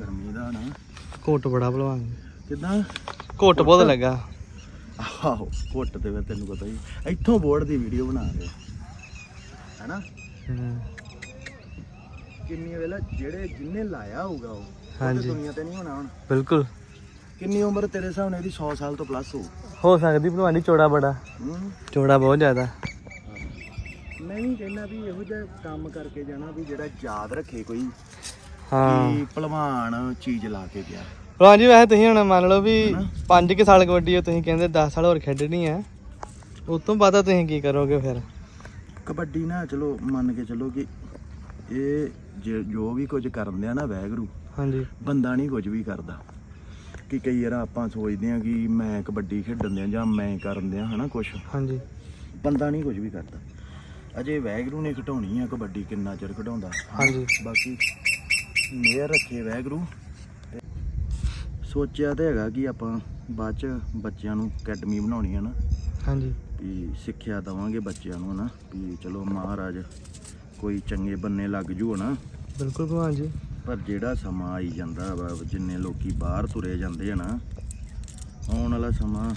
ਗਰਮੀ ਦਾ ਨਾ। ਘੁੱਟ ਬੜਾ ਭਲਵਾਨ। ਕਿਦਾਂ? ਘੁੱਟ ਬਹੁਤ ਲੱਗਾ। ਆਹੋ ਘੁੱਟ ਤੇ ਫਿਰ ਤੈਨੂੰ ਪਤਾ ਹੀ ਇੱਥੋਂ ਬੋਰਡ ਦੀ ਵੀਡੀਓ ਬਣਾ ਰਹੇ ਹੈਨਾ। ਕਿੰਨੀ ਵੇਲਾ ਜਿਹੜੇ ਜਿੰਨੇ ਲਾਇਆ ਹੋਊਗਾ ਉਹ ਹਾਂਜੀ। ਦੁਨੀਆ ਤੇ ਨਹੀਂ ਹੋਣਾ ਹੁਣ। ਬਿਲਕੁਲ। ਕਿੰਨੀ ਉਮਰ ਤੇਰੇ ਹਿਸਾਬ ਨਾਲ ਇਹਦੀ 100 ਸਾਲ ਤੋਂ ਪਲੱਸ ਹੋ ਹੋ ਸਕਦੀ ਭਲਵਾਨ ਚੌੜਾ ਬੜਾ। ਚੌੜਾ ਬਹੁਤ ਜ਼ਿਆਦਾ। ਮੈਂ ਵੀ ਕਹਿੰਦਾ ਵੀ ਇਹੋ ਜਿਹਾ ਕੰਮ ਕਰਕੇ ਜਾਣਾ ਵੀ ਜਿਹੜਾ ਯਾਦ ਰੱਖੇ ਕੋਈ। ਹਾਂ। ਕਿ ਭਲਵਾਨ ਚੀਜ਼ ਲਾ ਕੇ ਗਿਆ। ਭਲਵਾਨ ਜੀ ਵੈਸੇ ਤੁਸੀਂ ਹੁਣ ਮੰਨ ਲਓ ਵੀ ਹਨਾ? 5 ਕਿ ਸਾਲ ਕਬੱਡੀ ਹੋ ਤੁਸੀਂ ਕਹਿੰਦੇ 10 ਸਾਲ ਹੋਰ ਖੇਡਣੀ ਆ। ਉਸ ਤੋਂ ਬਾਅਦ ਤੁਸੀਂ ਕੀ ਕਰੋਗੇ ਫਿਰ? ਕਬੱਡੀ ਨਾ ਚਲੋ ਮੰਨ ਕੇ ਚੱਲੋ ਕਿ ਇਹ ਜੇ- ਜੋ ਵੀ ਕੁਝ ਕਰਦੇ ਆ ਨਾ ਵੈਗਰੂ ਹਾਂਜੀ। ਬੰਦਾ ਨਹੀਂ ਕੁਝ ਵੀ ਕਰਦਾ। ਕਿ ਕਈ ਵਾਰ ਆਪਾਂ ਸੋਚਦੇ ਆ ਕਿ ਮੈਂ ਕਬੱਡੀ ਖੇਡਣ ਦਿਆਂ ਜਾਂ ਮੈਂ ਕਰਨ ਦਿਆਂ ਹਨਾ ਕੁਝ ਹਾਂਜੀ। ਬੰਦਾ ਨਹੀਂ ਕੁਝ ਵੀ ਕਰਦਾ। ਅਜੇ ਵੈਗਰੂ ਨੇ ਘਟਾਉਣੀ ਆ ਕਬੱਡੀ ਕਿੰਨਾ ਚਿਰ ਘਟਾਉਂਦਾ ਹਾਂਜੀ। ਬਾਕੀ ਮੇਰ ਰੱਖੇ ਵੈਗਰੂ। ਸੋਚਿਆ ਤੇ ਹੈਗਾ ਕਿ ਆਪਾਂ ਬਾਅਦ ਚ ਬੱਚਿਆਂ ਨੂੰ ਅਕੈਡਮੀ ਬਣਾਉਣੀ ਆ ਨਾ। ਹਾਂਜੀ। ਵੀ ਸਿੱਖਿਆ ਦਵਾਂਗੇ ਬੱਚਿਆਂ ਨੂੰ ਨਾ ਵੀ ਚਲੋ ਮਹਾਰਾਜ ਕੋਈ ਚੰਗੇ ਬੰਨੇ ਲੱਗ ਜੂ ਹਨਾ ਬਿਲਕੁਲ ਭਲਵਾਨ ਜੀ। ਪਰ ਜਿਹੜਾ ਸਮਾਂ ਆਈ ਜਾਂਦਾ ਵਾ ਜਿੰਨੇ ਲੋਕੀ ਬਾਹਰ ਤੁਰੇ ਜਾਂਦੇ ਆ ਨਾ ਆਉਣ ਵਾਲਾ ਸਮਾਂ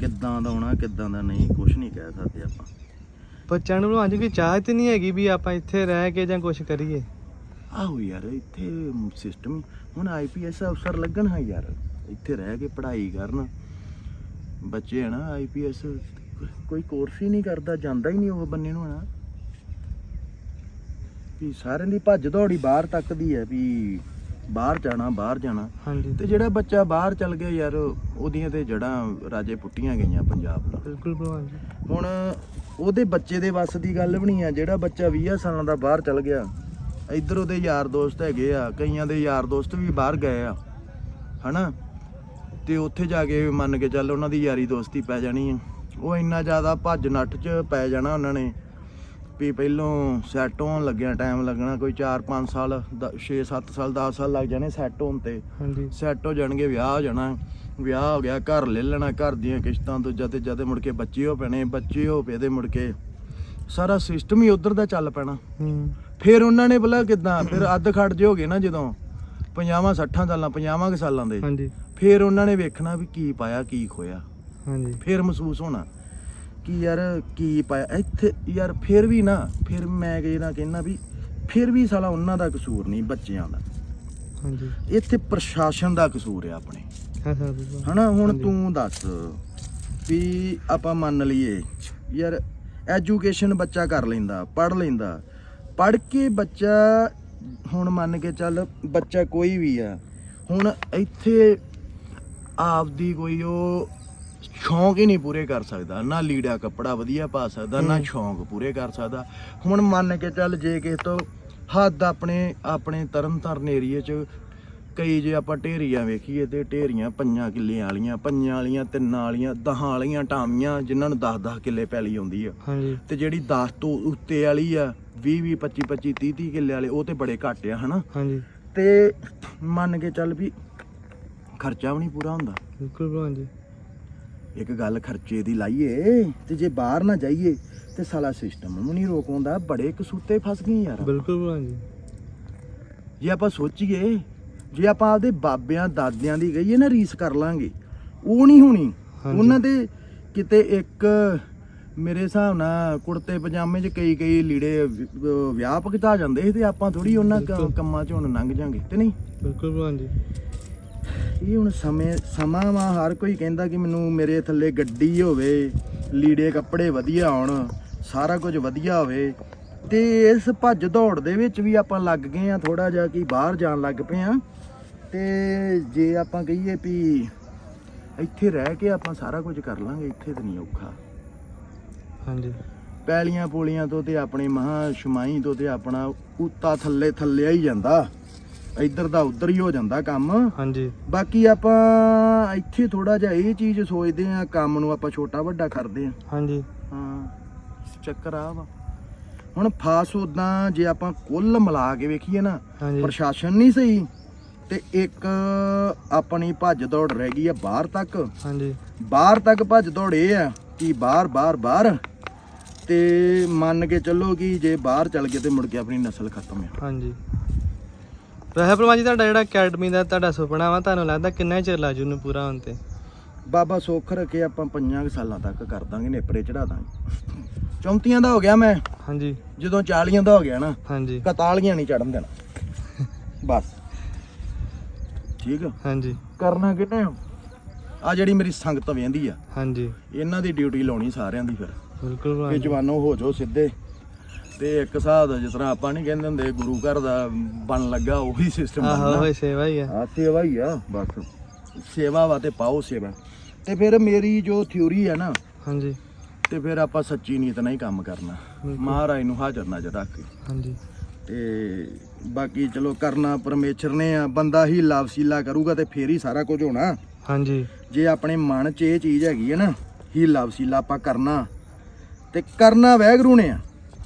ਕਿੱਦਾਂ ਦਾ ਆਉਣਾ ਕਿੱਦਾਂ ਦਾ ਨਹੀਂ ਕੁਝ ਨਹੀਂ ਕਹਿ ਸਕਦੇ ਆਪਾਂ। ਬੱਚਿਆਂ ਨੂੰ ਭਲਵਾਨ ਜੀ ਕੋਈ ਚਾਹ ਤੇ ਨਹੀਂ ਹੈਗੀ ਵੀ ਆਪਾਂ ਇੱਥੇ ਰਹਿ ਕੇ ਜਾਂ ਕੁਝ ਕਰੀਏ। ਆਹੋ ਯਾਰ ਇੱਥੇ ਸਿਸਟਮ ਹੁਣ ਆਈਪੀਐਸ ਅਫਸਰ ਲੱਗਣ ਹਾਂ ਯਾਰ। ਇੱਥੇ ਰਹਿ ਕੇ ਪੜ੍ਹਾਈ ਕਰਨ। ਬੱਚੇ ਹਨਾ ਆਈਪੀਐਸ ਕੋਈ ਕੋਰਸ ਹੀ ਨਹੀਂ ਕਰਦਾ ਜਾਂਦਾ ਹੀ ਨਹੀਂ ਉਹ ਬੰਨੇ ਨੂੰ ਹਨਾ। ਵੀ ਸਾਰਿਆਂ ਦੀ ਭੱਜ ਦੌੜੀ ਬਾਹਰ ਤੱਕ ਦੀ ਹੈ ਵੀ ਬਾਹਰ ਜਾਣਾ ਬਾਹਰ ਜਾਣਾ। ਹਾਂਜੀ। ਤੇ ਜਿਹੜਾ ਬੱਚਾ ਬਾਹਰ ਚਲ ਗਿਆ ਯਾਰ ਉਹਦੀਆਂ ਤੇ ਜੜਾਂ ਰਾਜੇ ਪੁੱਟੀਆਂ ਗਈਆਂ ਪੰਜਾਬ ਨਾਲ। ਬਿਲਕੁਲ ਭਲਵਾਨ ਜੀ। ਹੁਣ ਉਹਦੇ ਬੱਚੇ ਦੇ ਵੱਸ ਦੀ ਗੱਲ ਵੀ ਨਹੀਂ ਆ ਜਿਹੜਾ ਬੱਚਾ 20 ਸਾਲਾਂ ਦਾ ਬਾਹਰ ਚਲ ਗਿਆ। ਇੱਧਰ ਉਹਦੇ ਯਾਰ ਦੋਸਤ ਹੈਗੇ ਆ ਕਈਆਂ ਦੇ ਯਾਰ ਦੋਸਤ ਵੀ ਬਾਹਰ ਗਏ ਆ ਹਨਾ? ਤੇ ਉੱਥੇ ਜਾ ਕੇ ਮੰਨ ਕੇ ਚੱਲ ਉਹਨਾਂ ਦੀ ਯਾਰੀ ਦੋਸਤੀ ਪੈ ਜਾਣੀ ਆ। ਉਹ ਇੰਨਾ ਜ਼ਿਆਦਾ ਭੱਜ ਨੱਠ 'ਚ ਪੈ ਜਾਣਾ ਉਹਨਾਂ ਨੇ ਵੀ ਪਹਿਲੋਂ ਸੈੱਟ ਹੋਣ ਲੱਗਿਆ ਟਾਈਮ ਲੱਗਣਾ ਕੋਈ 4-5 ਸਾਲ 6-7 ਸਾਲ 10 ਸਾਲ ਲੱਗ ਜਾਣੇ ਸੈੱਟ ਹੋਣ ਤੇ। ਹਾਂਜੀ। ਸੈੱਟ ਹੋ ਜਾਣਗੇ ਵਿਆਹ ਹੋ ਜਾਣਾ ਵਿਆਹ ਹੋ ਗਿਆ ਘਰ ਲੈ ਲੈਣਾ ਘਰ ਦੀਆਂ ਕਿਸ਼ਤਾਂ ਦੂਜਾ ਤੇ ਜਦੇ ਮੁੜ ਕੇ ਬੱਚੇ ਹੋ ਪੈਣੇ ਬੱਚੇ ਹੋ ਪਏ ਦੇ ਮੁੜ ਕੇ ਸਾਰਾ ਸਿਸਟਮ ਹੀ ਉਧਰ ਦਾ ਚੱਲ ਪੈਣਾ। ਹੂੰ। ਫਿਰ ਉਹਨਾਂ ਨੇ ਭਲਾ ਕਿਦਾਂ? ਫਿਰ ਅੱਧ ਖੜ ਜੇ ਹੋ ਗਏ ਨਾ ਜਦੋਂ। 50 60 ਸਾਲਾਂ 50 ਕੁ ਸਾਲਾਂ ਦੇ। ਹਾਂਜੀ। ਫਿਰ ਉਹਨਾਂ ਨੇ ਵੇਖਣਾ ਵੀ ਕੀ ਪਾਇਆ ਕੀ ਖੋਇਆ। ਹਾਂਜੀ। ਫਿਰ ਮਹਿਸੂਸ ਹੋਣਾ ਕਿ ਯਾਰ ਕੀ ਪਾਇਆ। ਇੱਥੇ ਯਾਰ ਫਿਰ ਵੀ ਨਾ ਫਿਰ ਮੈਂ ਕਹਿੰਦਾ ਕਹਿੰਦਾ ਵੀ ਫਿਰ ਵੀ ਸਾਲਾ ਉਹਨਾਂ ਦਾ ਕਸੂਰ ਨਹੀਂ ਬੱਚਿਆਂ ਦਾ। ਹਾਂਜੀ। ਇੱਥੇ ਪ੍ਰਸ਼ਾਸਨ ਦਾ ਕਸੂਰ ਆ ਆਪਣੇ। ਹਨਾ ਹੁਣ। ਤੂੰ ਦੱਸ ਵੀ ਆਪਾਂ ਮੰਨ ਲਈਏ ਯਾਰ ਐਜੂਕੇਸ਼ਨ ਬੱਚਾ ਕਰ ਲੈਂਦਾ ਪੜ ਲੈਂਦਾ ਪੜ ਕੇ ਬੱਚਾ ਹੁਣ ਮੰਨ ਕੇ ਚੱਲ ਬੱਚਾ ਕੋਈ ਵੀ ਆ ਹੁਣ ਇੱਥੇ ਆਪਦੀ ਕੋਈ ਉਹ ਸ਼ੌਂਕ ਹੀ ਨਹੀਂ ਪੂਰੇ ਕਰ ਸਕਦਾ ਨਾ ਲੀੜਾ ਕੱਪੜਾ ਵਧੀਆ ਪਾ ਸਕਦਾ ਨਾ। ਸ਼ੌਂਕ ਪੂਰੇ ਕਰ ਸਕਦਾ ਹੁਣ ਮੰਨ ਕੇ ਚੱਲ ਜੇ ਕਿਸੇ ਤੋਂ ਹੱਦ ਆਪਣੇ ਆਪਣੇ ਤਰਨ ਤਾਰਨ ਏਰੀਏ 'ਚ ਕਈ ਜੇ ਆਪਾਂ ਢੇਰੀਆਂ ਵੇਖੀਏ ਤੇ ਢੇਰੀਆਂ ਪੰਜਾਂ ਕਿੱਲਿਆਂ ਵਾਲੀਆਂ ਪੰਜਾਂ ਵਾਲੀਆਂ ਤਿੰਨਾਂ ਵਾਲੀਆਂ ਦਹਾਂ ਵਾਲੀਆਂ ਟਾਮੀਆਂ ਜਿਨ੍ਹਾਂ ਨੂੰ 10-10 ਕਿੱਲੇ ਪੈਲੀ ਆਉਂਦੀ ਆ। ਹਾਂਜੀ। ਤੇ ਜਿਹੜੀ 10 ਤੋਂ ਉੱਤੇ ਵਾਲੀ ਆ 20 20 25 25 30 30 ਕਿੱਲੇ ਵਾਲੇ ਉਹ ਤੇ ਬੜੇ ਘੱਟ ਆ ਹਨਾ? ਹਾਂਜੀ। ਤੇ ਮੰਨ ਕੇ ਚੱਲ ਵੀ ਖਰਚਾ ਵੀ ਨਹੀਂ ਪੂਰਾ ਹੁੰਦਾ। ਬਿਲਕੁਲ ਭਲਵਾਨ ਜੀ। ਇੱਕ ਗੱਲ ਖਰਚੇ ਦੀ ਲਾਈਏ ਤੇ ਜੇ ਬਾਹਰ ਨਾ ਜਾਈਏ ਤੇ ਸਾਲਾ ਸਿਸਟਮ ਨੂੰ ਨਹੀਂ ਰੋਕਾਉਂਦਾ ਬੜੇ ਕਸੂਤੇ ਫਸ ਗਏ ਯਾਰ। ਬਿਲਕੁਲ ਭਲਵਾਨ ਜੀ। ਜੇ ਆਪਾਂ ਸੋਚੀਏ ਜੇ ਆਪਾਂ ਆਪਦੇ ਬਾਬਿਆਂ ਦਾਦਿਆਂ ਦੀ ਗਈਏ ਨਾ ਰੀਸ ਕਰ ਲਾਂਗੇ। ਉਹ ਨਹੀਂ ਹੋਣੀ। ਉਹਨਾਂ ਦੇ ਕਿਤੇ ਇੱਕ ਮੇਰੇ ਹਿਸਾਬ ਨਾਲ ਕੁੜਤੇ ਪਜਾਮੇ 'ਚ ਕਈ ਕਈ ਲੀੜੇ ਵਿਆਹ ਭਗਤਾ ਜਾਂਦੇ ਸੀ ਤੇ ਆਪਾਂ ਥੋੜੀ ਉਹਨਾਂ। ਕੰਮਾਂ 'ਚ ਹੁਣ ਲੰਘ ਜਾਾਂਗੇ ਤੇ ਨਹੀਂ? ਬਿਲਕੁਲ ਭਲਵਾਨ ਜੀ ਇਹ ਹੁਣ ਸਮੇਂ ਸਮਾਂ ਵਾ ਹਰ ਕੋਈ ਕਹਿੰਦਾ ਕਿ ਮੈਨੂੰ ਮੇਰੇ ਥੱਲੇ ਗੱਡੀ ਹੋਵੇ ਲੀੜੇ ਕੱਪੜੇ ਵਧੀਆ ਆਉਣ ਸਾਰਾ ਕੁਝ ਵਧੀਆ ਹੋਵੇ। ਤੇ ਇਸ ਭੱਜ ਦੌੜ ਦੇ ਵਿੱਚ ਵੀ ਆਪਾਂ ਲੱਗ ਗਏ ਆ ਥੋੜਾ ਜਿਹਾ ਕਿ ਬਾਹਰ ਜਾਣ ਲੱਗ ਪਏ ਆ ਤੇ ਜੇ ਆਪਾਂ ਕਹੀਏ ਵੀ ਇੱਥੇ ਰਹਿ ਕੇ ਆਪਾਂ ਸਾਰਾ ਕੁਝ ਕਰ ਲਾਂਗੇ ਇੱਥੇ ਤਾਂ ਨਹੀਂ ਔਖਾ। ਹਾਂਜੀ। ਪੈਲੀਆਂ ਪੋਲੀਆਂ ਤੋਂ ਤੇ ਆਪਣੇ ਮਹਾ ਸ਼ਮਾਈ ਤੋਂ ਤੇ ਆਪਣਾ ਉੱਤਾ ਥੱਲੇ ਥੱਲੇ ਹੀ ਜਾਂਦਾ। ਇੱਧਰ ਦਾ ਉੱਧਰ ਹੀ ਹੋ ਜਾਂਦਾ ਕੰਮ। ਹਾਂਜੀ। ਬਾਕੀ ਆਪਾਂ ਇੱਥੇ ਥੋੜਾ ਜਿਹਾ ਇਹ ਚੀਜ਼ ਸੋਚਦੇ ਆ ਕੰਮ ਨੂੰ ਆਪਾਂ ਛੋਟਾ ਵੱਡਾ ਕਰਦੇ ਆ ਹਾਂਜੀ। ਹਾਂ ਚੱਕਰ ਆ ਵਾ। ਹੁਣ ਫਾਸ ਉਦਾਂ ਜੇ ਆਪਾਂ ਕੁੱਲ ਮਿਲਾ ਕੇ ਵੇਖੀਏ ਨਾ ਹਾਂਜੀ। ਪ੍ਰਸ਼ਾਸਨ ਨਹੀਂ ਸਹੀ ਤੇ ਇੱਕ ਆਪਣੀ ਭੱਜ ਦੌੜ ਰਹਿ ਗਈ ਆ ਬਾਹਰ ਤੱਕ। ਹਾਂਜੀ। ਬਾਹਰ ਤੱਕ ਭੱਜ ਦੌੜ ਇਹ ਆ ਕਿ ਬਾਹਰ ਬਾਹਰ ਬਾਹਰ ਤੇ ਮੰਨ ਕੇ ਚੱਲੋ ਕਿ ਜੇ ਬਾਹਰ ਚੱਲ ਗਏ ਤੇ ਮੁੜ ਕੇ ਆਪਣੀ ਨਸਲ ਖਤਮ ਆ। ਹਾਂਜੀ। ਵੈਸੇ ਭਲਵਾਨ ਜੀ ਤੁਹਾਡਾ ਜਿਹੜਾ ਅਕੈਡਮੀ ਦਾ ਤੁਹਾਡਾ ਸੁਪਨਾ ਵਾ ਤੁਹਾਨੂੰ ਲੱਗਦਾ ਕਿੰਨਾ ਚਿਰ ਲੱਗ ਜੂ ਨੂੰ ਪੂਰਾ ਹੋਣ ਤੇ? ਬਾਬਾ ਸੁੱਖ ਰੱਖੇ ਆਪਾਂ ਪੰਜਾਂ ਕੁ ਸਾਲਾਂ ਤੱਕ ਕਰ ਦਾਂਗੇ ਨੇਪਰੇ ਚੜਾ ਦਾਂਗੇ। 34 ਦਾ ਹੋ ਗਿਆ ਮੈਂ। ਹਾਂਜੀ। ਜਦੋਂ 40 ਦਾ ਹੋ ਗਿਆ ਨਾ ਹਾਂਜੀ। 41 ਨਹੀਂ ਚੜਨ ਦੇਣਾ। ਬਸ। ਠੀਕ ਆ? ਹਾਂਜੀ। ਕਰਨਾ ਕਿੰਨੇ ਆ? ਜਿਹੜੀ ਮੇਰੀ ਸੰਗਤ ਵੇਂਦੀ ਆ ਹਾਂਜੀ। ਇਹਨਾਂ ਦੀ ਡਿਊਟੀ ਲਾਉਣੀ ਸਾਰਿਆਂ ਦੀ ਫਿਰ। ਬਿਲਕੁਲ ਕਿ। ਜਵਾਨੋ ਹੋ ਜਾਓ ਸਿੱਧੇ। ਤੇ ਇੱਕ ਹਿਸਾਬ ਦਾ ਜਿਸ ਤਰ੍ਹਾਂ ਆਪਾਂ ਨਹੀਂ ਕਹਿੰਦੇ ਹੁੰਦੇ ਗੁਰੂ ਘਰ ਦਾ ਬਣ ਲੱਗਾ ਉਹੀ ਸਿਸਟਮ ਆਹੋ ਬਣਨਾ। ਹੋਏ ਸੇਵਾ ਹੀ ਆ। ਆ ਸੇਵਾ ਹੀ ਆ ਬਸ। ਸੇਵਾ ਵਾ ਤੇ ਪਾਓ ਸੇਵਾ। ਤੇ ਫਿਰ ਮੇਰੀ ਜੋ ਥਿਉਰੀ ਹੈ ਨਾ ਹਾਂਜੀ। ਤੇ ਫਿਰ ਆਪਾਂ ਸੱਚੀ ਨੀਤ ਨਾਲ ਹੀ ਕੰਮ ਕਰਨਾ। ਮਹਾਰਾਜ ਨੂੰ ਹਾਜ਼ਰ ਨਾਜ਼ਰ ਰੱਖ ਕੇ। ਹਾਂਜੀ। ਤੇ ਬਾਕੀ ਚਲੋ ਕਰਨਾ ਪਰਮੇਸ਼ਰ ਨੇ ਆ ਬੰਦਾ ਹੀ ਲਾਵਸੀਲਾ ਕਰੂਗਾ ਤੇ ਫੇਰ ਹੀ ਸਾਰਾ ਕੁਝ ਹੋਣਾ। ਹਾਂਜੀ। ਜੇ ਆਪਣੇ ਮਨ 'ਚ ਇਹ ਚੀਜ਼ ਹੈਗੀ ਹੈ ਨਾ ਹੀ ਲਾਵਸੀਲਾ ਆਪਾਂ ਕਰਨਾ। ਤੇ ਕਰਨਾ ਵੈਗਰੂ ਨੇ ਆ।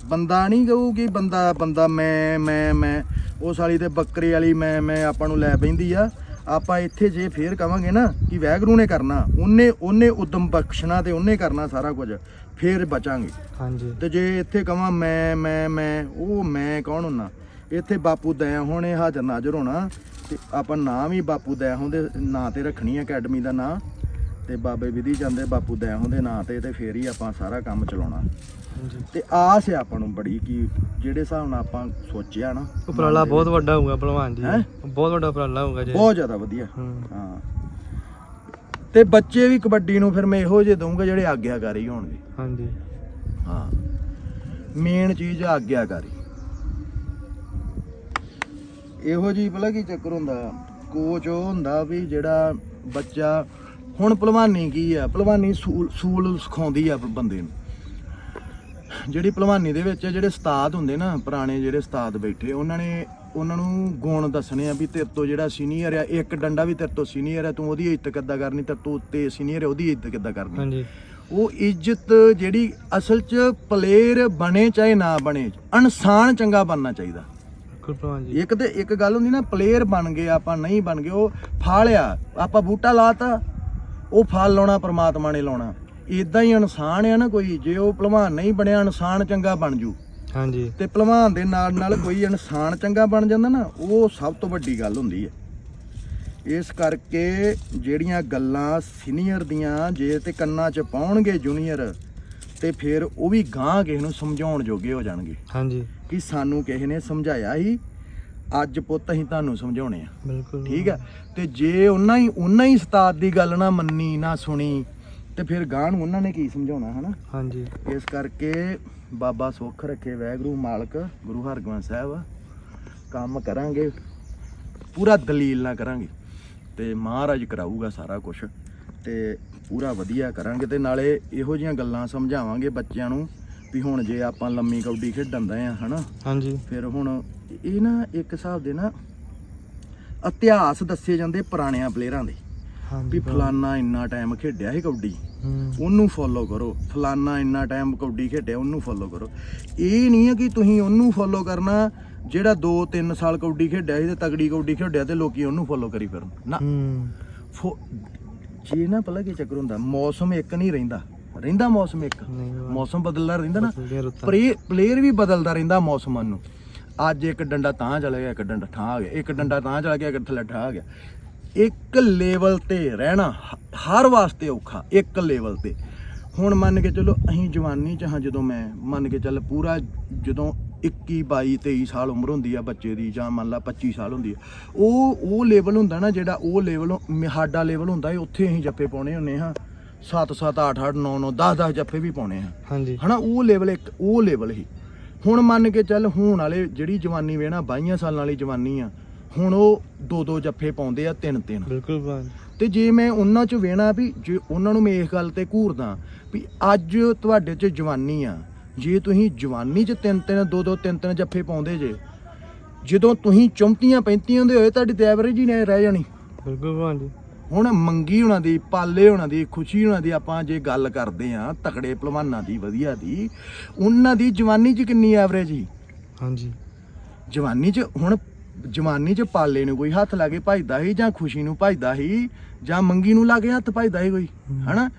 ਬੰਦਾ ਨਹੀਂ ਕਹੂ ਕਿ ਬੰਦਾ ਬੰਦਾ ਮੈਂ ਮੈਂ ਮੈਂ ਉਸ ਵਾਲੀ ਤੇ ਬੱਕਰੇ ਵਾਲੀ ਮੈਂ ਮੈਂ ਆਪਾਂ ਨੂੰ ਲੈ ਪੈਂਦੀ ਆ। ਆਪਾਂ ਇੱਥੇ ਜੇ ਫੇਰ ਕਵਾਂਗੇ ਨਾ ਕਿ ਵੈਗਰੂ ਨੇ ਕਰਨਾ ਉਹਨੇ ਉਹਨੇ ਉਦਮ ਬਖਸ਼ਣਾ ਤੇ ਉਹਨੇ ਕਰਨਾ ਸਾਰਾ ਕੁਝ ਫੇਰ ਬਚਾਂਗੇ। ਹਾਂਜੀ। ਤੇ ਜੇ ਇੱਥੇ ਕਵਾਂ ਮੈਂ ਮੈਂ ਮੈਂ ਉਹ ਮੈਂ ਕੌਣ ਹੁੰਨਾ? ਇੱਥੇ ਬਾਪੂ ਦਇਆ ਹੋਣੇ ਹਾਜ਼ਰ ਨਾਜ਼ਰ ਹੋਣਾ ਤੇ ਆਪਾਂ ਨਾਂ ਵੀ ਬਾਪੂ ਦਇਆ ਹੁੰਦੇ ਨਾਂ ਤੇ ਰੱਖਣੀ ਹੈ ਅਕੈਡਮੀ ਦਾ ਨਾਂ। ਤੇ ਬਾਬੇ ਵਿਧੀ ਜਾਂਦੇ ਬਾਪੂ ਦਇਆ ਹੁੰਦੇ ਨਾਂ ਤੇ ਤੇ ਫੇਰ ਹੀ ਆਪਾਂ ਸਾਰਾ ਕੰਮ ਚਲਾਉਣਾ। ਤੇ ਆਸ ਹੈ ਆਪਾਂ ਨੂੰ ਬੜੀ ਕਿ ਜਿਹੜੇ ਹਿਸਾਬ ਨਾਲ ਆਪਾਂ ਸੋਚਿਆ ਨਾ। ਉਪਰਾਲਾ ਬਹੁਤ ਵੱਡਾ ਹੋਊਗਾ ਭਲਵਾਨ ਜੀ? ਬਹੁਤ ਵੱਡਾ ਉਪਰਾਲਾ ਹੋਊਗਾ ਜੀ। ਬਹੁਤ ਜ਼ਿਆਦਾ ਵਧੀਆ। ਹੂੰ। ਤੇ ਬੱਚੇ ਵੀ ਕਬੱਡੀ ਨੂੰ ਫਿਰ ਮੈਂ ਇਹੋ ਜਿਹੇ ਦਊਂਗਾ ਜਿਹੜੇ ਆਗਿਆਕਾਰੀ ਹੋਣਗੇ। ਹਾਂਜੀ। ਹਾਂ। ਮੇਨ ਚੀਜ਼ ਆਗਿਆਕਾਰੀ। ਇਹੋ ਜੀ ਭਲਾ ਕੀ ਚੱਕਰ ਹੁੰਦਾ। ਕੋਚ ਉਹ ਹੁੰਦਾ ਵੀ ਜਿਹੜਾ ਬੱਚਾ ਹੁਣ ਭਲਵਾਨੀ ਕੀ ਆ? ਭਲਵਾਨੀ ਸੂਲ ਸਿਖਾਉਂਦੀ ਆ ਬੰਦੇ ਨੂੰ। ਜਿਹੜੀ ਭਲਵਾਨੀ ਦੇ ਵਿੱਚ ਜਿਹੜੇ ਉਸਤਾਦ ਹੁੰਦੇ ਨਾ ਪੁਰਾਣੇ ਜਿਹੜੇ ਉਸਤਾਦ ਬੈਠੇ ਉਹਨਾਂ ਨੇ ਉਹਨਾਂ ਨੂੰ ਗੁਣ ਦੱਸਣੇ ਆ ਵੀ ਤੇਰੇ ਤੋਂ ਜਿਹੜਾ ਸੀਨੀਅਰ ਆ ਇੱਕ ਡੰਡਾ ਵੀ ਤੇਰੇ ਤੋਂ ਸੀਨੀਅਰ ਆ ਤੂੰ ਉਹਦੀ ਇੱਜ਼ਤ ਕਿੱਦਾਂ ਕਰਨੀ ਤੇਰੇ ਤੋਂ ਉੱਤੇ ਸੀਨੀਅਰ ਆ ਉਹਦੀ ਇੱਜ਼ਤ ਕਿੱਦਾਂ ਕਰਨੀ? ਹਾਂਜੀ। ਉਹ ਇੱਜ਼ਤ ਜਿਹੜੀ ਅਸਲ 'ਚ ਪਲੇਅਰ ਬਣੇ ਚਾਹੇ ਨਾ ਬਣੇ ਇਨਸਾਨ ਚੰਗਾ ਬਣਨਾ ਚਾਹੀਦਾ। ਇੱਕ ਤੇ ਇੱਕ ਗੱਲ ਹੁੰਦੀ ਨਾ ਪਲੇਅਰ ਬਣ ਗਏ ਆਪਾਂ ਨਹੀਂ ਬਣ ਗਏ ਉਹ ਫਾਲਿਆ ਆਪਾਂ ਬੂਟਾ ਲਾਤਾ ਉਹ ਫਲ ਲਾਉਣਾ ਪ੍ਰਮਾਤਮਾ ਨੇ ਲਾਉਣਾ। ਇਦਾਂ ਹੀ ਇਨਸਾਨ ਆ ਨਾ ਕੋਈ ਜੇ ਉਹ ਭਲਵਾਨ ਨਹੀਂ ਬਣਿਆ ਇਨਸਾਨ ਚੰਗਾ ਬਣ ਜੂ। ਹਾਂਜੀ। ਤੇ ਭਲਵਾਨ ਦੇ ਨਾਲ ਨਾਲ ਕੋਈ ਇਨਸਾਨ ਚੰਗਾ ਬਣ ਜਾਂਦਾ ਨਾ ਉਹ ਸਭ ਤੋਂ ਵੱਡੀ ਗੱਲ ਹੁੰਦੀ ਹੈ। ਇਸ ਕਰਕੇ ਜਿਹੜੀਆਂ ਗੱਲਾਂ ਸੀਨੀਅਰ ਦੀਆਂ ਜੇ ਤੇ ਕੰਨਾਂ 'ਚ ਪਾਉਣਗੇ ਜੂਨੀਅਰ ਤੇ ਫਿਰ ਉਹ ਵੀ ਗਾਂ ਕਿਸੇ ਨੂੰ ਸਮਝਾਉਣ ਜੋਗੇ ਹੋ ਜਾਣਗੇ। ਹਾਂਜੀ। ਕਿ ਸਾਨੂੰ ਕਿਸੇ ਨੇ ਸਮਝਾਇਆ ਹੀ ਅੱਜ ਪੁੱਤ ਅਸੀਂ ਤੁਹਾਨੂੰ ਸਮਝਾਉਣੇ ਆ। ਬਿਲਕੁਲ। ਠੀਕ ਆ ਤੇ ਜੇ ਉਹਨਾਂ ਹੀ ਉਹਨਾਂ ਹੀ ਉਸਤਾਦ ਦੀ ਗੱਲ ਨਾ ਮੰਨੀ ਨਾ ਸੁਣੀ ਤੇ ਫਿਰ ਗਾਂ ਨੂੰ ਉਹਨਾਂ ਨੇ ਕੀ ਸਮਝਾਉਣਾ ਹਨਾ? ਹਾਂਜੀ। ਇਸ ਕਰਕੇ ਬਾਬਾ ਸੁੱਖ ਰੱਖੇ ਵੈਗਰੂ ਮਾਲਕ ਗੁਰੂ ਹਰਗੋਬਿੰਦ ਸਾਹਿਬ। ਕੰਮ ਕਰਾਂਗੇ। ਪੂਰਾ ਦਲੀਲ ਨਾਲ ਕਰਾਂਗੇ। ਤੇ ਮਹਾਰਾਜ ਕਰਾਊਗਾ ਸਾਰਾ ਕੁਝ ਤੇ ਪੂਰਾ ਵਧੀਆ ਕਰਾਂਗੇ ਤੇ ਨਾਲੇ ਇਹੋ ਜੀਆਂ ਗੱਲਾਂ ਸਮਝਾਵਾਂਗੇ ਬੱਚਿਆਂ ਨੂੰ ਵੀ ਹੁਣ ਜੇ ਆਪਾਂ ਲੰਮੀ ਕੌਡੀ ਖੇਡਣ ਦੇ ਆ ਹਨਾ? ਹਾਂਜੀ। ਫਿਰ ਹੁਣ ਇਹ ਨਾ ਇੱਕ ਹਿਸਾਬ ਦੇ ਨਾ ਇਤਿਹਾਸ ਦੱਸੇ ਜਾਂਦੇ ਪੁਰਾਣਿਆਂ ਪਲੇਅਰਾਂ ਦੇ ਵੀ ਫਲਾਨਾ ਇੰਨਾ ਟਾਈਮ ਖੇਡਿਆ ਸੀ ਹੂੰ। ਉਹਨੂੰ ਫੋਲੋ ਕਰੋ। ਫਲਾਨਾ ਇੰਨਾ ਟਾਈਮ ਕਬੱਡੀ ਖੇਡਿਆ ਉਹਨੂੰ ਫੋਲੋ ਕਰੋ। ਇਹ ਨਹੀਂ ਹੈ ਕਿ ਤੁਸੀਂ ਉਹਨੂੰ ਫੋਲੋ ਕਰਨਾ ਜਿਹੜਾ 2-3 ਸਾਲ ਕਬੱਡੀ ਖੇਡਿਆ ਸੀ ਤੇ ਤਗੜੀ ਕਬੱਡੀ ਖੇਡਿਆ ਤੇ ਲੋਕੀ ਉਹਨੂੰ ਫੋਲੋ ਕਰੀ ਫਿਰਨ। ਨਾ। ਜੇ ਨਾ ਪਹਿਲਾਂ ਕੀ ਚੱਕਰ ਹੁੰਦਾ ਮੌਸਮ ਇੱਕ ਨਹੀਂ ਰਹਿੰਦਾ। ਰਹਿੰਦਾ ਮੌਸਮ ਇੱਕ। ਮੌਸਮ ਬਦਲਦਾ ਰਹਿੰਦਾ ਨਾ। ਪਲੇਅਰ ਵੀ ਬਦਲਦਾ ਰਹਿੰਦਾ ਮੌਸਮਾਂ ਨੂੰ। ਅੱਜ ਇੱਕ ਡੰਡਾ ਤਾਂ ਚਲਾ ਗਿਆ ਇੱਕ ਡੰਡਾ ਠਾਂ ਆ ਗਿਆ। ਇੱਕ ਡੰਡਾ ਤਾਂ ਚਲਾ ਗਿਆ ਇੱਕ ਥੱਲੇ ਠਾਂ ਆ ਗਿਆ। ਇੱਕ ਲੈਵਲ ਤੇ ਰਹਿਣਾ ਹਰ ਵਾਸਤੇ ਔਖਾ ਇੱਕ ਲੈਵਲ ਤੇ। ਹੁਣ ਮੰਨ ਕੇ ਚਲੋ ਅਸੀਂ ਜਵਾਨੀ ਚ ਹਾਂ ਜਦੋਂ ਮੈਂ ਮੰਨ ਕੇ ਚੱਲ ਪੂਰਾ ਜਦੋਂ 21 22 23 ਸਾਲ ਉਮਰ ਹੁੰਦੀ ਆ ਬੱਚੇ ਦੀ ਜਾਂ ਮੰਨ ਲਾ 25 ਸਾਲ ਹੁੰਦੀ ਆ ਉਹ ਉਹ ਲੈਵਲ ਹੁੰਦਾ ਨਾ ਜਿਹੜਾ ਉਹ ਲੈਵਲ ਸਾਡਾ ਲੈਵਲ ਹੁੰਦਾ ਹੈ ਉੱਥੇ ਅਸੀਂ ਜੱਫੇ ਪਾਉਣੇ ਹੁੰਨੇ ਹਾਂ। 7 7 8 8 9 9 10 10 ਜੱਫੇ ਵੀ ਪਾਉਣੇ ਆ। ਹਾਂਜੀ। ਹਨਾ ਉਹ ਲੈਵਲ ਇੱਕ ਉਹ ਲੈਵਲ ਹੀ। ਹੁਣ ਮੰਨ ਕੇ ਚੱਲ ਹੁਣ ਵਾਲੇ ਜਿਹੜੀ ਜਵਾਨੀ ਵੇਣਾ 22 ਸਾਲਾਂ ਵਾਲੀ ਜਵਾਨੀ ਆ ਹੁਣ ਉਹ ਦੋ ਦੋ ਜੱਫੇ ਪਾਉਂਦੇ ਆ ਤਿੰਨ ਤਿੰਨ ਬਿਲਕੁਲ ਤੇ ਜੇ ਮੈਂ ਉਹਨਾਂ ਚ ਵੇਣਾ ਵੀ ਜੇ ਉਹਨਾਂ ਨੂੰ ਮੈਂ ਇਸ ਗੱਲ ਤੇ ਘੂਰਦਾ ਵੀ ਅੱਜ ਤੁਹਾਡੇ ਚ ਜਵਾਨੀ ਆ ਜੇ ਤੁਸੀਂ ਜਵਾਨੀ ਚ ਤਿੰਨ ਤਿੰਨ ਦੋ ਦੋ ਤਿੰਨ ਤਿੰਨ ਜੱਫੇ ਪਾਉਂਦੇ ਜੇ ਜਦੋਂ ਤੁਸੀਂ 34 35 ਦੇ ਹੋਏ ਤੁਹਾਡੀ ਤੇ ਐਵਰੇਜ ਹੀ ਨਹੀਂ ਰਹਿ ਜਾਣੀ। ਬਿਲਕੁਲ ਜੀ ਹੁਣ ਮੰਗੀ ਉਹਨਾਂ ਦੀ ਪਾਲੇ ਉਹਨਾਂ ਦੀ ਖੁਸ਼ੀ ਉਹਨਾਂ ਦੀ ਆਪਾਂ ਜੇ ਗੱਲ ਕਰਦੇ ਆ ਤਕੜੇ ਪਹਿਲਵਾਨਾਂ ਦੀ ਵਧੀਆ ਦੀ ਉਹਨਾਂ ਦੀ ਜਵਾਨੀ 'ਚ ਕਿੰਨੀ ਐਵਰੇਜ ਸੀ? ਹਾਂਜੀ। ਜਵਾਨੀ 'ਚ ਹੁਣ ਜਵਾਨੀ 'ਚ ਪਾਲੇ ਨੂੰ ਕੋਈ ਹੱਥ ਲਾ ਕੇ ਭਜਦਾ ਸੀ ਜਾਂ ਖੁਸ਼ੀ ਨੂੰ ਭਜਦਾ ਸੀ ਜਾਂ ਮੰਗੀ ਨੂੰ ਲਾ ਕੇ ਹੱਥ ਭਜਦਾ ਸੀ ਕੋਈ ਹਨਾ?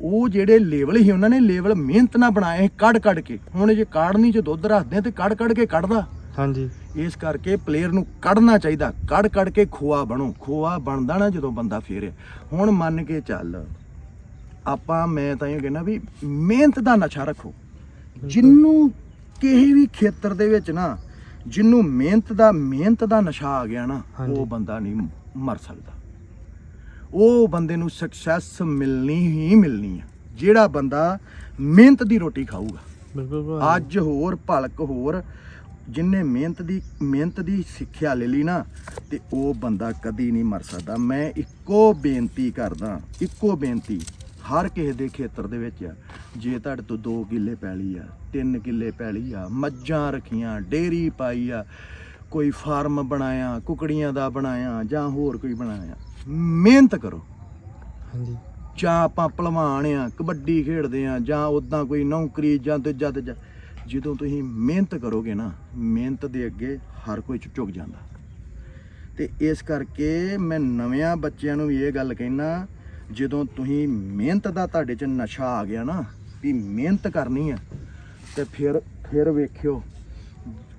ਉਹ ਜਿਹੜੇ ਲੈਵਲ ਸੀ ਉਹਨਾਂ ਨੇ ਲੈਵਲ ਮਿਹਨਤ ਨਾਲ ਬਣਾਏ ਕੱਢ ਕੱਢ ਕੇ। ਹੁਣ ਜੇ ਕਾੜਨੀ 'ਚ ਦੁੱਧ ਰੱਖਦੇ ਤੇ ਕੱਢ ਕੱਢ ਕੇ ਕੱਢਦਾ। ਹਾਂਜੀ। ਇਸ ਕਰਕੇ ਪਲੇਅਰ ਨੂੰ ਕੱਢਣਾ ਚਾਹੀਦਾ। ਕੱਢ ਕੱਢ ਕੇ ਖੋਆ ਬਣੋ। ਖੋਆ ਬਣਦਾ ਨਾ ਜਦੋਂ ਬੰਦਾ ਫੇਰ। ਹੁਣ ਮੰਨ ਕੇ ਚੱਲ ਆਪਾਂ ਮੈਂ ਤਾਂ ਇਹ ਕਹਿੰਦਾ ਵੀ ਮਿਹਨਤ ਦਾ ਨਸ਼ਾ ਰੱਖੋ। ਜਿੰਨੂੰ ਕਿਸੇ ਵੀ ਖੇਤਰ ਦੇ ਵਿੱਚ ਨਾ ਜਿੰਨੂੰ ਮਿਹਨਤ ਦਾ ਮਿਹਨਤ ਦਾ ਨਸ਼ਾ ਆ ਗਿਆ ਨਾ। ਉਹ ਬੰਦਾ ਨਹੀਂ ਮਰ ਸਕਦਾ। ਉਹ ਬੰਦੇ ਨੂੰ ਸਕਸੈਸ ਮਿਲਣੀ ਹੀ ਮਿਲਣੀ ਆ। ਜਿਹੜਾ ਬੰਦਾ ਮਿਹਨਤ ਦੀ ਰੋਟੀ ਖਾਊਗਾ। ਬਿਲਕੁਲ ਅੱਜ ਹੋਰ ਭਲਕ ਹੋਰ ਜਿਨੇ ਮਿਹਨਤ ਦੀ ਮਿਹਨਤ ਦੀ ਸਿੱਖਿਆ ਲੈ ਲਈ ਨਾ ਤੇ ਉਹ ਬੰਦਾ ਕਦੀ ਨਹੀਂ ਮਰ ਸਕਦਾ। ਮੈਂ ਇੱਕੋ ਬੇਨਤੀ ਕਰਦਾ ਇੱਕੋ ਬੇਨਤੀ ਹਰ ਕਿਸੇ ਦੇ ਖੇਤਰ ਦੇ ਵਿੱਚ ਆ। ਜੇ ਤੁਹਾਡੇ ਤੋਂ 2 ਕਿੱਲੇ ਪੈਲੀ ਆ 3 ਕਿੱਲੇ ਪੈਲੀ ਆ ਮੱਝਾਂ ਰੱਖੀਆਂ ਡੇਰੀ ਪਾਈ ਆ ਕੋਈ ਫਾਰਮ ਬਣਾਇਆ ਕੁਕੜੀਆਂ ਦਾ ਬਣਾਇਆ ਜਾਂ ਹੋਰ ਕੋਈ ਬਣਾਇਆ ਮਿਹਨਤ ਕਰੋ। ਹਾਂਜੀ। ਜਾਂ ਆਪਾਂ ਭਲਵਾਨ ਆ ਕਬੱਡੀ ਖੇਡਦੇ ਆ ਜਾਂ ਉਦਾਂ ਕੋਈ ਨੌਕਰੀ ਜਾਂ ਦੂਜਾ ਦੂਜਾ ਜਦੋਂ ਤੁਸੀਂ ਮਿਹਨਤ ਕਰੋਗੇ ਨਾ, ਮਿਹਨਤ ਦੇ ਅੱਗੇ ਹਰ ਕੋਈ ਝੁ- ਝੁਕ ਜਾਂਦਾ। ਤੇ ਇਸ ਕਰਕੇ ਮੈਂ ਨਵਿਆਂ ਬੱਚਿਆਂ ਨੂੰ ਇਹ ਗੱਲ ਕਹਿਣਾ ਜਦੋਂ ਤੁਸੀਂ ਮਿਹਨਤ ਦਾ ਤੁਹਾਡੇ 'ਚ ਨਸ਼ਾ ਆ ਗਿਆ ਨਾ, ਵੀ ਮਿਹਨਤ ਕਰਨੀ ਆ, ਤੇ ਫਿਰ ਫਿਰ ਵੇਖਿਓ,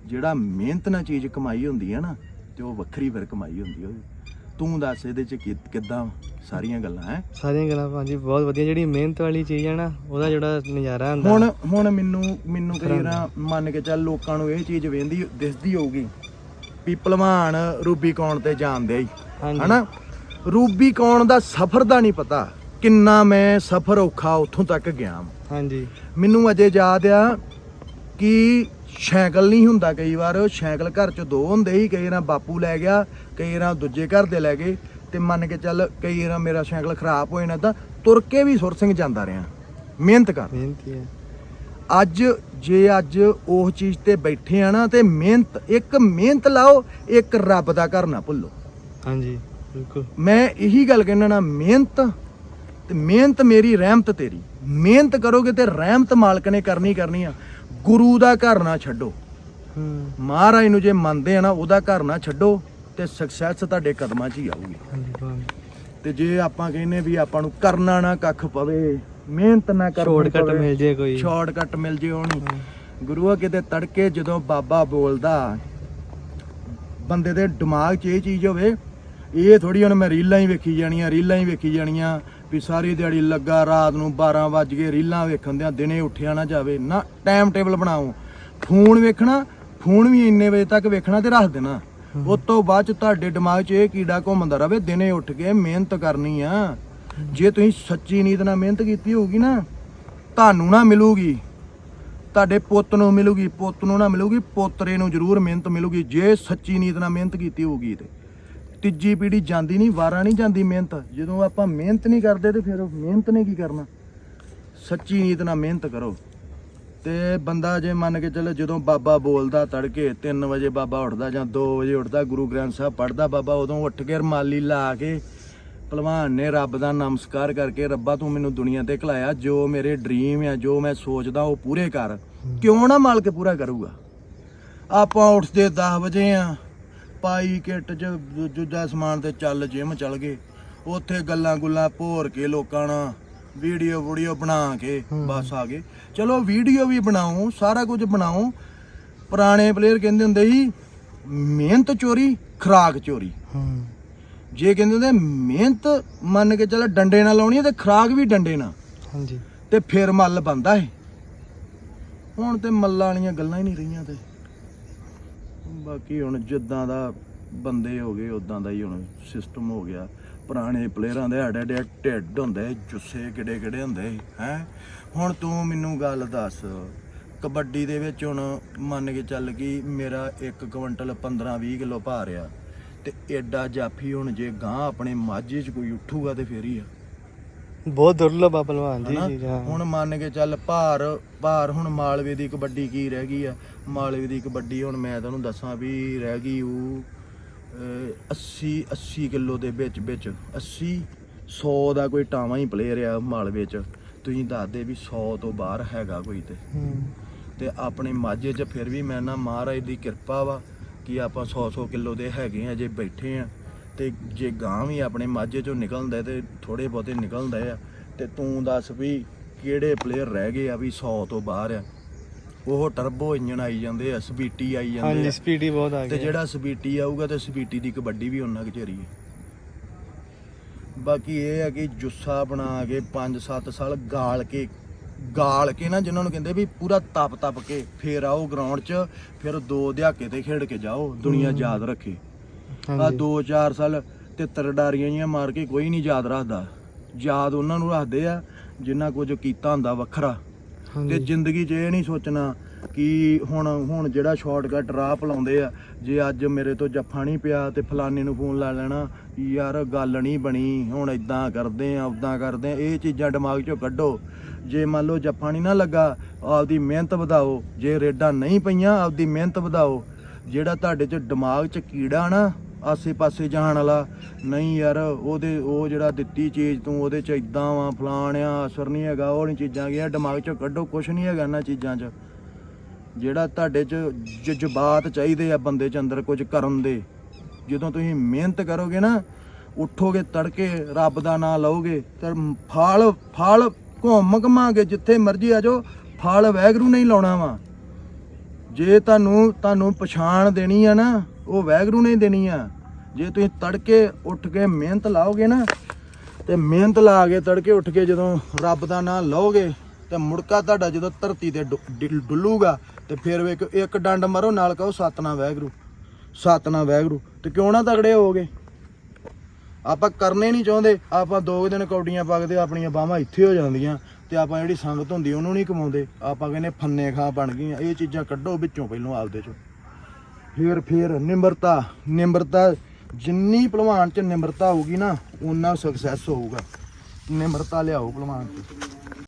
ਜਿਹੜਾ ਮਿਹਨਤ ਨਾਲ ਚੀਜ਼ ਕਮਾਈ ਹੁੰਦੀ ਹੈ ਨਾ, ਤੇ ਉਹ ਵੱਖਰੀ ਫਿਰ ਕਮਾਈ ਹੁੰਦੀ ਉਹ ਤੂੰ ਦੱਸ ਇਹਦੇ 'ਚ ਕਿ- ਕਿੱਦਾਂ ਸਾਰੀਆਂ ਗੱਲਾਂ ਹੈ? ਸਾਰੀਆਂ ਗੱਲਾਂ ਭਾਜੀ ਬਹੁਤ ਵਧੀਆ ਜਿਹੜੀ ਮਿਹਨਤ ਵਾਲੀ ਚੀਜ਼ ਹੈ ਨਾ ਉਹਦਾ ਜਿਹੜਾ ਨਜ਼ਾਰਾ ਹੁੰਦਾ। ਹੁਣ ਹੁਣ ਮੈਨੂੰ ਮੈਨੂੰ ਕਈ ਵਾਰ ਮੰਨ ਕੇ ਚੱਲ ਲੋਕਾਂ ਨੂੰ ਇਹ ਚੀਜ਼ ਵੇਂਦੀ ਦਿਸਦੀ ਹੋਊਗੀ ਵੀ ਭਲਵਾਨ ਰੂਬੀ ਕੌਣ ਤੇ ਜਾਣਦੇ ਹੀ ਹਾਂਜੀ। ਹਨਾ? ਰੂਬੀ ਕੌਣ ਦਾ ਸਫ਼ਰ ਦਾ ਨਹੀਂ ਪਤਾ ਕਿੰਨਾ ਮੈਂ ਸਫ਼ਰ ਔਖਾ ਉੱਥੋਂ ਤੱਕ ਗਿਆ ਵਾਂ। ਹਾਂਜੀ। ਮੈਨੂੰ ਅਜੇ ਯਾਦ ਆ ਕਿ ਸਾਈਕਲ ਨਹੀਂ ਹੁੰਦਾ ਕਈ ਵਾਰ ਸਾਈਕਲ ਘਰ ਚ ਦੋ ਹੁੰਦੇ ਸੀ ਕਈ ਵਾਰ ਬਾਪੂ ਲੈ ਗਿਆ ਕਈ ਵਾਰ ਦੂਜੇ ਘਰ ਦੇ ਲੈ ਗਏ ਤੇ ਮੰਨ ਕੇ ਚੱਲ ਕਈ ਵਾਰ ਮੇਰਾ ਸਾਈਕਲ ਖਰਾਬ ਹੋ ਜਾਣਾ ਤਾਂ ਤੁਰ ਕੇ ਵੀ ਸੁਰ ਸਿੰਘ ਜਾਂਦਾ ਰਿਹਾ। ਮਿਹਨਤ ਕਰ। ਮਿਹਨਤੀ ਹੈ। ਅੱਜ ਜੇ ਅੱਜ ਉਹ ਚੀਜ਼ ਤੇ ਬੈਠੇ ਆ ਨਾ ਤੇ ਮਿਹਨਤ ਇੱਕ ਮਿਹਨਤ ਲਾਓ ਇੱਕ ਰੱਬ ਦਾ ਘਰ ਨਾ ਭੁੱਲੋ। ਹਾਂਜੀ ਬਿਲਕੁਲ। ਮੈਂ ਇਹੀ ਗੱਲ ਕਹਿਣਾ ਨਾ ਮਿਹਨਤ ਤੇ ਮਿਹਨਤ ਮੇਰੀ ਰਹਿਮਤ ਤੇਰੀ। ਮਿਹਨਤ ਕਰੋਗੇ ਤੇ ਰਹਿਮਤ ਮਾਲਕ ਨੇ ਕਰਨੀ ਕਰਨੀ ਆ। ਗੁਰੂ ਦਾ ਘਰ ਨਾ ਛੱਡੋ। ਹੂੰ। ਮਹਾਰਾਜ ਨੂੰ ਜੇ ਮੰਨਦੇ ਆ ਨਾ ਉਹਦਾ ਘਰ ਨਾ ਛੱਡੋ ਤੇ ਸਕਸੈਸ ਤੁਹਾਡੇ ਕਦਮਾਂ 'ਚ ਹੀ ਆਊਗੀ। ਹਾਂਜੀ ਤੇ ਜੇ ਆਪਾਂ ਕਹਿੰਨੇ ਵੀ ਆਪਾਂ ਨੂੰ ਕਰਨਾ ਨਾ ਕੱਖ ਪਵੇ ਮਿਹਨਤ ਨਾ ਕਰਨੀ ਸ਼ਾਰਟਕਟ ਪਵੇ, ਮਿਲ ਜੇ ਕੋਈ। ਸ਼ਾਰਟਕਟ ਮਿਲ ਜੇ ਉਹ ਨਹੀਂ ਹਾਂ। ਗੁਰੂਆ ਕਿਤੇ ਤੜਕੇ ਜਦੋਂ ਬਾਬਾ ਬੋਲਦਾ ਬੰਦੇ ਦੇ ਦਿਮਾਗ 'ਚ ਇਹ ਚੀਜ਼ ਹੋਵੇ ਇਹ ਥੋੜੀ ਹੁਣ ਮੈਂ ਰੀਲਾਂ ਹੀ ਵੇਖੀ ਜਾਣੀਆਂ ਰੀਲਾਂ ਹੀ ਵੇਖੀ ਜਾਣੀਆਂ ਵੀ ਸਾਰੀ ਦਿਹਾੜੀ ਲੱਗਾ, ਰਾਤ ਨੂੰ 12 ਵੱਜ ਗਏ, ਰੀਲਾਂ ਵੇਖਣ ਦਿਆਂ, ਦਿਨੇ ਉੱਠਿਆ ਨਾ ਜਾਵੇ। ਨਾ ਟਾਈਮ ਟੇਬਲ ਬਣਾਓ। ਫੋਨ ਵੇਖਣਾ, ਫੋਨ ਵੀ ਇੰਨੇ ਵਜੇ ਤੱਕ ਵੇਖਣਾ ਤੇ ਰੱਖ ਦੇਣਾ। ਉਸ ਤੋਂ ਬਾਅਦ ਚ ਤੁਹਾਡੇ ਦਿਮਾਗ 'ਚ ਇਹ ਕੀੜਾ ਘੁੰਮਦਾ ਰਵੇ, ਦਿਨੇ ਉੱਠ ਕੇ ਮਿਹਨਤ ਕਰਨੀ ਆ। ਜੇ ਤੁਸੀਂ ਸੱਚੀ ਨੀਤ ਨਾਲ ਮਿਹਨਤ ਕੀਤੀ ਹੋਊਗੀ ਨਾ, ਤੁਹਾਨੂੰ ਨਾ ਮਿਲੂਗੀ। ਤੁਹਾਡੇ ਪੁੱਤ ਨੂੰ ਮਿਲੂਗੀ, ਪੁੱਤ ਨੂੰ ਨਾ ਮਿਲੂਗੀ, ਪੋਤਰੇ ਨੂੰ ਜ਼ਰੂਰ ਮਿਹਨਤ ਮਿਲੂਗੀ, ਜੇ ਸੱਚੀ ਨੀਤ ਨਾਲ ਮਿਹਨਤ ਕੀਤੀ ਹੋਊਗੀ ਤੇ। ਤੀਜੀ ਪੀੜੀ ਜਾਂਦੀ ਨਹੀਂ, ਵਾਰਾਂ ਨਹੀਂ ਜਾਂਦੀ ਮਿਹਨਤ। ਜਦੋਂ ਆਪਾਂ ਮਿਹਨਤ ਨਹੀਂ ਕਰਦੇ ਤੇ ਫਿਰ ਮਿਹਨਤ ਨੇ ਕੀ ਕਰਨਾ? ਸੱਚੀ ਨੀਤ ਨਾਲ ਮਿਹਨਤ ਕਰੋ। ਤੇ ਬੰਦਾ ਜੇ ਮੰਨ ਕੇ ਚੱਲੇ ਜਦੋਂ ਬਾਬਾ ਬੋਲਦਾ ਤੜਕੇ 3 ਵਜੇ ਬਾਬਾ ਉੱਠਦਾ ਜਾਂ 2 ਵਜੇ ਉੱਠਦਾ, ਗੁਰੂ ਗ੍ਰੰਥ ਸਾਹਿਬ ਪੜ੍ਹਦਾ, ਬਾਬਾ ਉਦੋਂ ਉੱਠ ਕੇ ਰਮਾਲੀ ਲਾ ਕੇ ਭਲਵਾਨ ਨੇ ਰੱਬ ਦਾ ਨਮਸਕਾਰ ਕਰਕੇ, ਰੱਬਾ ਤੂੰ ਮੈਨੂੰ ਦੁਨੀਆ ਤੇ ਘਲਾਇਆ, ਜੋ ਮੇਰੇ ਡ੍ਰੀਮ ਆ, ਜੋ ਮੈਂ ਸੋਚਦਾ ਉਹ ਪੂਰੇ ਕਰ। ਕਿਉਂ ਨਾ ਮਾਲਕ ਪੂਰਾ ਕਰੂਗਾ? ਆਪਾਂ ਉੱਠਦੇ 10 ਵਜੇ ਆ ਪਾਈ ਕਿੱਟ ਚ ਦੂ- ਦੂਜਾ ਸਮਾਨ ਤੇ ਚੱਲ ਜਿਮ ਚੱਲ ਗਏ। ਉੱਥੇ ਗੱਲਾਂ ਗੁੱਲਾਂ ਭੋਰ ਕੇ ਲੋਕਾਂ ਨਾਲ ਵੀਡੀਓ ਵੀਡੀਓ ਬਣਾ ਕੇ। ਬਸ ਆ ਗਏ। ਚਲੋ ਵੀਡੀਓ ਵੀ ਬਣਾਓ ਸਾਰਾ ਕੁਝ ਬਣਾਓ ਪੁਰਾਣੇ ਪਲੇਅਰ ਕਹਿੰਦੇ ਹੁੰਦੇ ਸੀ ਮਿਹਨਤ ਚੋਰੀ ਖਰਾਕ ਚੋਰੀ। ਹੂੰ। ਜੇ ਕਹਿੰਦੇ ਹੁੰਦੇ ਮਿਹਨਤ ਮੰਨ ਕੇ ਚੱਲ ਡੰਡੇ ਨਾਲ ਲਾਉਣੀ ਤੇ ਖਰਾਕ ਵੀ ਡੰਡੇ ਨਾਲ। ਹਾਂਜੀ। ਤੇ ਫਿਰ ਮੱਲ ਬੰਦਾ ਹੈ ਹੁਣ ਤੇ ਮੱਲਾਂ ਵਾਲੀਆਂ ਗੱਲਾਂ ਹੀ ਨਹੀਂ ਰਹੀਆਂ ਤੇ। ਬਾਕੀ ਹੁਣ ਜਿੱਦਾਂ ਦਾ ਬੰਦੇ ਹੋ ਗਏ ਉਦਾਂ ਦਾ ਹੀ ਹੁਣ ਸਿਸਟਮ ਹੋ ਗਿਆ। ਪੁਰਾਣੇ ਪਲੇਅਰਾਂ ਦੇ ਹੱਡ ਹੱਡ ਢਿੱਡ ਹੁੰਦੇ ਜੁੱਸੇ ਕਿਡੇ ਕਿਡੇ ਹੁੰਦੇ ਹੈ? ਹੁਣ ਤੂੰ ਮੈਨੂੰ ਗੱਲ ਦੱਸ ਕਬੱਡੀ ਦੇ ਵਿੱਚ ਹੁਣ ਮੰਨ ਕੇ ਚੱਲ ਕਿ ਮੇਰਾ 1 ਕੁਇੰਟਲ 15 20 ਕਿਲੋ ਭਾਰ ਆ ਤੇ ਐਡਾ ਜਾਫੀ ਹੁਣ ਜੇ ਗਾਂ ਆਪਣੇ ਮਾਝੇ 'ਚ ਕੋਈ ਉੱਠੂਗਾ ਤੇ ਫੇਰ ਹੀ ਆ। ਬਹੁਤ ਦੁਰਲਭ ਆ ਭਲਵਾਨ ਜੀ ਹੁਣ ਮੰਨ ਕੇ ਚੱਲ ਭਾਰ ਭਾਰ ਹੁਣ ਮਾਲਵੇ ਦੀ ਕਬੱਡੀ ਕੀ ਰਹਿ ਗਈ ਆ? ਮਾਲਵੇ ਦੀ ਕਬੱਡੀ ਹੁਣ ਮੈਂ ਤੁਹਾਨੂੰ ਦੱਸਾਂ ਵੀ ਰਹਿ ਗਈ ਉਹ ਅਹ, 80 80 ਕਿਲੋ ਦੇ ਵਿੱਚ ਵਿੱਚ 80 100 ਦਾ ਕੋਈ ਟਾਵਾਂ ਹੀ ਪਲੇਅਰ ਆ ਮਾਲਵੇ ਚ। ਤੁਸੀਂ ਦੱਸਦੇ ਵੀ 100 ਤੋਂ ਬਾਹਰ ਹੈਗਾ ਕੋਈ ਤੇ। ਤੇ ਆਪਣੇ ਮਾਝੇ 'ਚ ਫਿਰ ਵੀ ਮੈਂ ਨਾ ਮਹਾਰਾਜ ਦੀ ਕਿਰਪਾ ਵਾ ਕਿ ਆਪਾਂ 100 100 ਕਿਲੋ ਦੇ ਹੈਗੇ ਆ ਜੇ ਬੈਠੇ ਆ। ਤੇ ਜੇ ਗਾਂ ਵੀ ਆਪਣੇ ਮਾਝੇ 'ਚੋਂ ਨਿਕਲਦਾ ਤੇ ਥੋੜੇ ਬਹੁਤੇ ਨਿਕਲਦੇ ਆ। ਤੇ ਤੂੰ ਦੱਸ ਵੀ ਕਿਹੜੇ ਪਲੇਅਰ ਰਹਿ ਗਏ ਆ ਵੀ 100 ਤੋਂ ਬਾਹਰ ਆ। ਉਹ ਟਰਬੋ ਇੰਜਨ ਆਈ ਜਾਂਦੇ ਆ ਸਪੀਟੀ ਆਈ ਜਾਂਦੇ ਹਾਂਜੀ ਆ। ਸਪੀਡੀ ਬਹੁਤ ਆ ਤੇ ਗਈ ਜਿਹੜਾ ਸਪੀਟੀ ਆਊਗਾ ਤੇ ਸਪੀਟੀ ਦੀ ਕਬੱਡੀ ਵੀ ਉਹਨਾਂ ਘੇਰੀ ਹੈ ਬਾਕੀ ਇਹ ਹੈ ਕਿ ਜੁੱਸਾ ਬਣਾ ਕੇ 5-7 ਸਾਲ ਗਾਲ ਕੇ ਗਾਲ ਕੇ ਨਾ ਜਿਨ੍ਹਾਂ ਨੂੰ ਕਹਿੰਦੇ ਵੀ ਪੂਰਾ ਤਪ ਤਪ ਕੇ ਫੇਰ ਆਓ ਗਰਾਊਂਡ 'ਚ ਫਿਰ ਦੋ ਦਿਹਾਕੇ ਤੇ ਖੇਡ ਕੇ ਜਾਓ ਦੁਨੀਆ। ਯਾਦ ਰੱਖੇ। ਆ ਹਾਂਜੀ। 2-4 ਸਾਲ ਤੇ ਤਰਡਾਰੀਆਂ ਜੀਆਂ ਮਾਰ ਕੇ ਕੋਈ ਨਹੀਂ ਯਾਦ ਰੱਖਦਾ। ਯਾਦ ਉਹਨਾਂ ਨੂੰ ਰੱਖਦੇ ਆ ਜਿਨ੍ਹਾਂ ਕੁਝ ਕੀਤਾ ਹੁੰਦਾ ਵੱਖਰਾ। ਤੇ ਜ਼ਿੰਦਗੀ 'ਚ ਇਹ ਨਹੀਂ ਸੋਚਣਾ ਕਿ ਹੁਣ ਹੁਣ ਜਿਹੜਾ ਸ਼ਾਰਟਕਟ ਰਾਹ ਪਲਾਉਂਦੇ ਆ ਜੇ ਅੱਜ ਮੇਰੇ ਤੋਂ ਜੱਫਾ ਨਹੀਂ ਪਿਆ ਤੇ ਫਲਾਣੇ ਨੂੰ ਫੋਨ ਲਾ ਲੈਣਾ ਯਾਰ ਗੱਲ ਨਹੀਂ ਬਣੀ ਹੁਣ ਇਦਾਂ ਕਰਦੇ ਆ ਉਦਾਂ ਕਰਦੇ ਆ ਇਹ ਚੀਜ਼ਾਂ ਦਿਮਾਗ 'ਚੋਂ ਕੱਢੋ। ਜੇ ਮੰਨ ਲਓ ਜੱਫਾ ਨਹੀਂ ਨਾ ਲੱਗਾ ਆਪਦੀ ਮਿਹਨਤ ਵਧਾਓ ਜੇ ਰੇਡਾਂ ਨਹੀਂ ਪਈਆਂ ਆਪਦੀ ਮਿਹਨਤ ਵਧਾਓ ਜਿਹੜਾ ਤੁਹਾਡੇ 'ਚ ਦਿਮਾਗ 'ਚ ਕੀੜਾ ਨਾ ਆਸੇ-ਪਾਸੇ ਜਾਣ ਵਾਲਾ। ਨਹੀਂ ਯਾਰ, ਉਹਦੇ, ਉਹ ਜਿਹੜਾ ਦਿੱਤੀ ਚੀਜ਼ ਤੂੰ, ਉਹਦੇ 'ਚ ਇਦਾਂ ਵਾ, ਫਲਾਣ ਆ, ਅਸਰ ਨਹੀਂ ਹੈਗਾ, ਉਹ ਨਹੀਂ ਚੀਜ਼ਾਂ ਗਿਆ ਦਿਮਾਗ 'ਚੋਂ ਕੱਢੋ, ਕੁਛ ਨਹੀਂ ਹੈਗਾ ਇਹਨਾਂ ਚੀਜ਼ਾਂ 'ਚ। ਜਿਹੜਾ ਤੁਹਾਡੇ 'ਚ ਜਜ਼ਬਾਤ ਚਾਹੀਦੇ ਆ ਬੰਦੇ 'ਚ ਅੰਦਰ ਕੁਝ ਕਰਨ ਦੇ। ਜਦੋਂ ਤੁਸੀਂ ਮਿਹਨਤ ਕਰੋਗੇ ਨਾ, ਉੱਠੋਗੇ ਤੜਕੇ, ਰੱਬ ਦਾ ਨਾਮ ਲਓਗੇ, ਤੇ ਫਲ ਫਲ ਘੁੰਮ ਘਮਾਗੇ, ਜਿੱਥੇ ਮਰਜ਼ੀ ਆ ਜਾਓ, ਫਲ ਵੈਗਰੂ ਨਹੀਂ ਲਾਉਣਾ ਵਾ। ਜੇ ਤੁਹਾਨੂੰ ਤੁਹਾਨੂੰ ਪਛਾਣ ਦੇਣੀ ਆ ਨਾ ਉਹ ਵੈਗਰੂ ਨੇ ਦੇਣੀ ਆ। ਜੇ ਤੁਸੀਂ ਤੜਕੇ ਉੱਠ ਕੇ ਮਿਹਨਤ ਲਾਓਗੇ ਨਾ, ਤੇ ਮਿਹਨਤ ਲਾ ਕੇ ਤੜਕੇ ਉੱਠ ਕੇ ਜਦੋਂ ਰੱਬ ਦਾ ਨਾਮ ਲਓਗੇ, ਤੇ ਮੁੜਕਾ ਤੁਹਾਡਾ ਜਦੋਂ ਧਰਤੀ ਤੇ ਡੁੱਲੂਗਾ, ਤੇ ਫਿਰ ਵੇਖੋ ਇੱਕ ਡੰਡ ਮਾਰੋ, ਨਾਲ ਕਹੋ ਸਤਨਾ ਵੈਗਰੂ ਸਤਨਾ ਵੈਗਰੂ। ਤੇ ਕਿਉਂ ਨਾ ਤਗੜੇ ਹੋਗੇ ਆਪਾਂ ਕਰਨੇ ਨਹੀਂ ਚਾਹੁੰਦੇ। ਆਪਾਂ ਦੋ ਕੁ ਦਿਨ ਕੌਡੀਆਂ ਪੱਕਦੇ, ਆਪਣੀਆਂ ਬਾਹਾਂ ਇੱਥੇ ਹੋ ਜਾਂਦੀਆਂ, ਤੇ ਆਪਾਂ ਜਿਹੜੀ ਸੰਗਤ ਹੁੰਦੀ, ਉਹਨੂੰ ਨਹੀਂ ਕਮਾਉਂਦੇ। ਆਪਾਂ ਕਹਿੰਦੇ ਫੰਨੇ ਖਾ ਬਣ ਗਈਆਂ। ਇਹ ਚੀਜ਼ਾਂ ਕੱਢੋ ਵਿੱਚੋਂ, ਪਹਿਲੋਂ ਆਪਦੇ ਚੋਂ। ਫੇਰ ਫੇਰ ਨਿਮਰਤਾ ਨਿਮਰਤਾ ਜਿੰਨੀ ਭਲਵਾਨ ਚ ਨਿਮਰਤਾ ਹੋਊਗੀ ਨਾ ਉਨਾ ਸਕਸੈਸ ਹੋਊਗਾ। ਨਿਮਰਤਾ ਲਿਆਓ ਭਲਵਾਨ ਚ।